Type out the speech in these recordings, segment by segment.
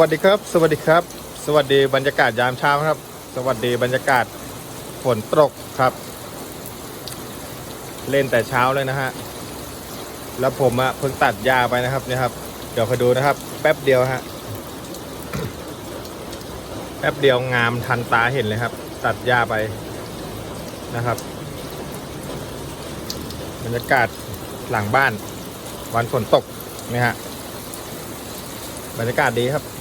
วัสดีครับ สวัสดีครับ สวัสดีบรรยากาศยามเช้าครับ สวัสดีบรรยากาศฝนตกครับ เล่นแต่เช้าเลยนะฮะแล้วผมอะเพิ่งตัดหญ้าไปนะครับเนี่ยครับ เดี๋ยวคอยดูนะครับ แป๊บเดียวฮะแป๊บเดียวงามทันตาเห็นเลยครับ ตัดหญ้าไปนะครับ บรรยากาศหลังบ้าน วันฝนตกนี่ฮะบรรยากาศดีครับ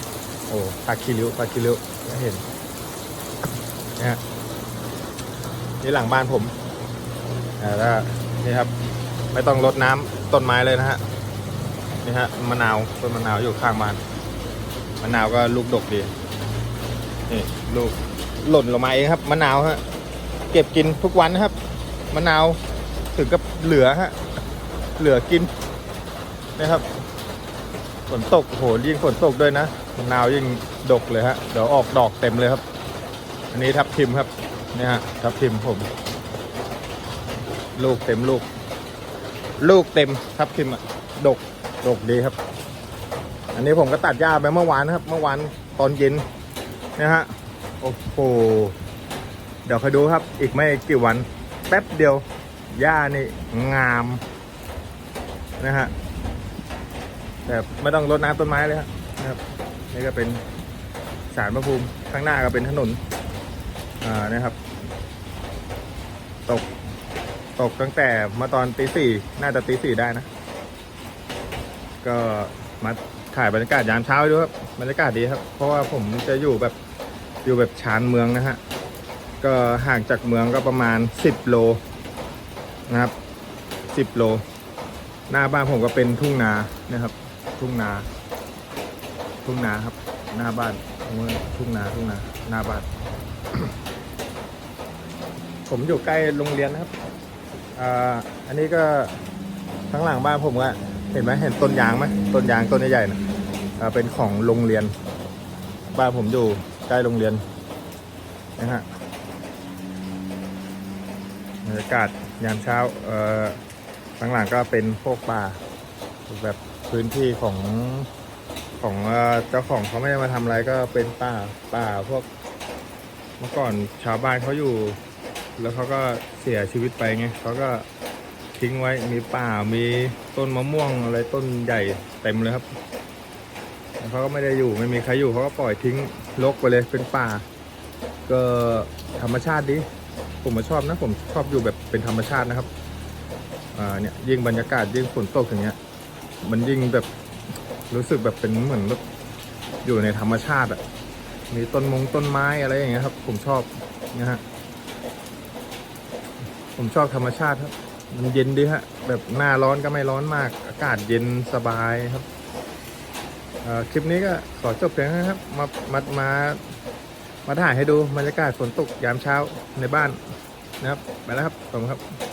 โอ้ปาคิริวปลาคิริวไม่เห็นนะฮะนี่หลังบ้านผมอ่าแล้วนี่ครับ ไม่ต้องรดน้ำต้นไม้เลยนะฮะนี่ฮะมะนาวต้นมะนาวอยู่ข้างบ้านมะนาวก็ลูกดกดีนี่ลูกหล่นลงมาเองครับมะนาวฮะเก็บกินทุกวันนะครับมะนาวถึงกับเหลือฮะเหลือกินนะครับฝนตกโหยิ่งฝนตกด้วยนะ มะนาวยิ่งดกเลยฮะเดี๋ยวออกดอกเต็มเลยครับ อันนี้ทับทิมครับนี่ฮะทับทิมผม ลูกเต็มลูก ลูกเต็มทับทิมอะดกดกดีครับ อันนี้ผมก็ตัดหญ้าไปเมื่อวานนะครับ เมื่อวานตอนเย็นนะฮะโอ้โหเดี๋ยวคอยดูครับ อีกไม่กี่วัน แป๊บเดียวหญ้านี่งามนะฮะแต่ไม่ต้องรดน้ำต้นไม้เลยครับ นี่ก็เป็นสารพระภูมิข้างหน้าก็เป็นถนนอ่านะครับ ตกตกตั้งแต่มื่อตอนตีสี่น่าจะตีสี่ได้นะ ก็มาถ่ายบรรยากาศยามเช้าด้วยครับบรรยากาศดีครับ เพราะว่าผมจะอยู่แบบอยู่แบบชานเมืองนะฮะก็ห่างจากเมืองก็ประมาณสิบโลนะครับสิบโล หน้าบ้านผมก็เป็นทุ่งนานะครับ ทุ่งนา ทุ่งนาครับ หน้าบ้านทุ่งนาทุ่งนาหน้าบ้าน ผมอยู่ใกล้โรงเรียนนะครับอ่าอันนี้ก็ทั้างหลังบ้านผมก็เห็นไหมเห็นต้นยางไหมต้นยางต้นใหญ่ๆนะอ่าเป็นของโรงเรียน บ้านผมอยู่ใกล้โรงเรียนนะฮะบรรยากาศยามเช้าเอ่อข้างหลังก็เป็นพวกป่าแบบพื้นที่ของ ของเจ้าของเขาไม่ได้มาทำอะไรก็เป็นป่าป่าพวกเมื่อก่อนชาวบ้านเขาอยู่ แล้วเขาก็เสียชีวิตไปไงเขาก็ทิ้งไว้มีป่ามีต้นมะม่วงอะไรต้นใหญ่เต็มเลยครับเขาก็ไม่ได้อยู่ไม่มีใครอยู่เขาก็ปล่อยทิ้งรกไปเลยเป็นป่า ก็ธรรมชาติดีผมมาชอบนะผมชอบอยู่แบบเป็นธรรมชาตินะครับอ่าเนี่ยยิ่งบรรยากาศยิ่งฝนตกอย่างเงี้ย มันยิ่งแบบ รู้สึกแบบเป็นเหมือนแบบอยู่ในธรรมชาติอะ่ะ มีต้นมงต้นไม้อะไรอย่างเงี้ยครับ ผมชอบนะฮะ ผมชอบธรรมชาติครับ มันเย็นดีฮะ แบบหน้าร้อนก็ไม่ร้อนมาก อากาศเย็นสบายครับคลิปนี้ก็ขอจบเพียงนี้ครับ มามามามาถ่ายให้ดูบรรยากาศฝนตกยามเช้าในบ้านนะครับ ไปแล้วครับขอบคุณครับ